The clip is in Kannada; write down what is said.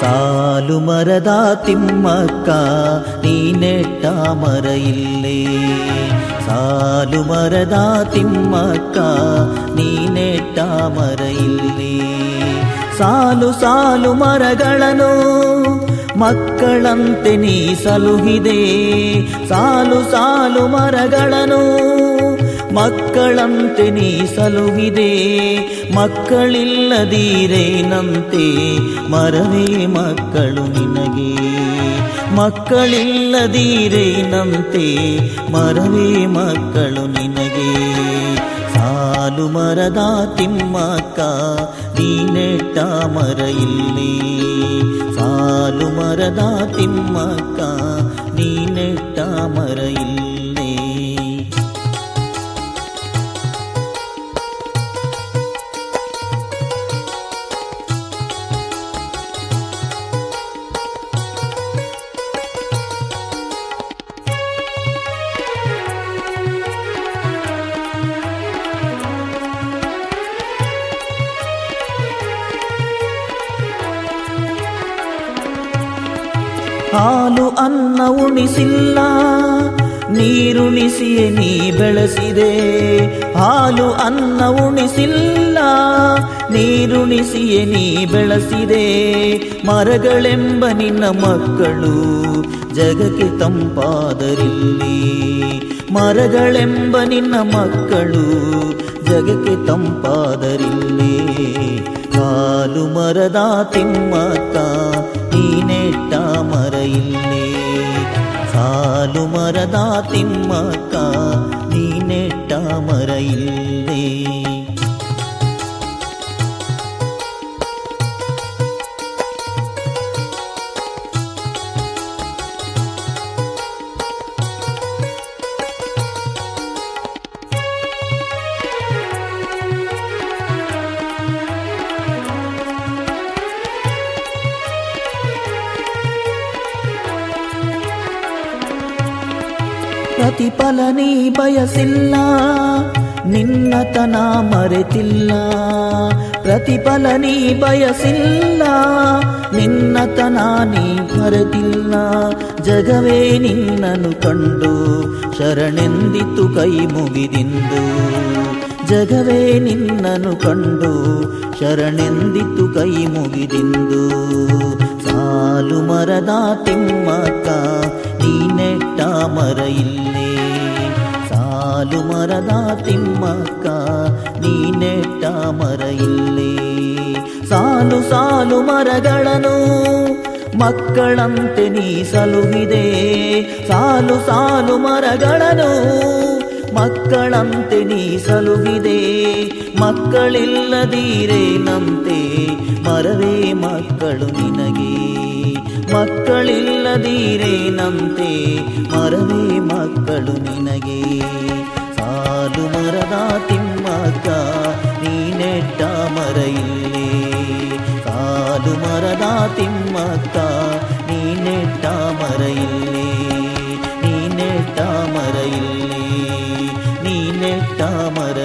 ಸಾಲು ಮರದ ತಿಮ್ಮಕ್ಕ, ನೀ ನೆಟ್ಟ ಮರ ಇಲ್ಲೇ. ಸಾಲು ಮರದ ತಿಮ್ಮಕ್ಕ, ನೀ ನೆಟ್ಟ ಮರ ಇಲ್ಲೇ. ಸಾಲು ಸಾಲು ಮರಗಳನ್ನು ಮಕ್ಕಳಂತೆ ನೀ ಸಲುಹಿದೆ ಸಾಲು ಸಾಲು ಮರಗಳನ್ನು ಮಕ್ಕಳಂತೆ ನೀ ಸಲುಹಿದೆ ಮಕ್ಕಳಿಲ್ಲದೀರೇನಂತೆ ಮರವೇ ಮಕ್ಕಳು ನಿನಗೆ. ಮಕ್ಕಳಿಲ್ಲದೀರೇನಂತೆ ಮರವೇ ಮಕ್ಕಳು ನಿನಗೆ. ಸಾಲು ಮರದ ತಿಮ್ಮಕ್ಕ, ನೀನೆಟ್ಟ ಮರ ಇಲ್ಲಿ. ಸಾಲು ಮರದ ತಿಮ್ಮಕ್ಕ, ನೀನೆಟ್ಟ ಮರ ಇಲ್ಲೇ. ಹಾಲು ಅನ್ನ ಉಣಿಸಿಲ್ಲ, ನೀರುಣಿಸಿಯೇ ನೀ ಬೆಳೆಸಿದೆ. ಹಾಲು ಅನ್ನ ಉಣಿಸಿಲ್ಲ, ನೀರುಣಿಸಿಯೇ ನೀ ಬೆಳೆಸಿದೆ. ಮರಗಳೆಂಬ ನಿನ್ನ ಮಕ್ಕಳು ಜಗಕ್ಕೆ ತಂಪಾದರಿಲ್ಲಿ. ಮರಗಳೆಂಬ ನಿನ್ನ ಮಕ್ಕಳು ಜಗಕ್ಕೆ ತಂಪಾದರಿಲ್ಲಿ. ಹಾಲು ಮರದ ತಿಮ್ಮಕ್ಕ ನೀ ನೆಟ್ಟ ಮರ ಇಲ್ಲೇ ಪ್ರತಿಫಲ ನೀ ಬಯಸಿಲ್ಲ ನಿನ್ನತನ ಮರೆತಿಲ್ಲ. ಪ್ರತಿಫಲ ನೀ ಬಯಸಿಲ್ಲ ನಿನ್ನತನ ನೀ ಮರೆತಿಲ್ಲ. ಜಗವೇ ನಿನ್ನನು ಕಂಡು ಶರಣೆಂದಿತು ಕೈ ಮುಗಿದಿಂದು. ಜಗವೇ ನಿನ್ನನು ಕಂಡು ಶರಣೆಂದಿತು ಕೈ ಮುಗಿದಿಂದು. ಸಾಲು ಮರದ ತಿಮ್ಮಕ್ಕ ಮರ ಇಲ್ಲೇ. ಸಾಲು ಮರದ ತಿಮ್ಮಕ್ಕ, ನೀ ನೆಟ್ಟ ಮರ ಇಲ್ಲೇ. ಸಾಲು ಸಾಲು ಮರಗಳನ್ನು ಮಕ್ಕಳಂತೆ ನೀ ಸಲುಹಿದೆ ಸಾಲು ಸಾಲು ಮರಗಳನ್ನು ಮಕ್ಕಳಂತೆ ನೀ ಸಲುಹಿದೆ ಮಕ್ಕಳಿಲ್ಲದೀರೇನಂತೆ, ಮರವೇ ಮಕ್ಕಳು ನಿನಗೆ. ಮರೆಯದಿರೇ ನಂತೆ ಮರವೇ ಮಕ್ಕಳು ನಿನಗೆ ಸಾಲು ಮರದ ತಿಮ್ಮಕ್ಕ ನೀನೆಟ್ಟ ಮರ ಇಲ್ಲೇ ಸಾಲು ಮರದ ತಿಮ್ಮಕ್ಕ ನೀನೆಟ್ಟ ಮರ ಇಲ್ಲೇ ನೀನೆಟ್ಟ ಮರ ಇಲ್ಲೇ ನೀನೆಟ್ಟ ಮರ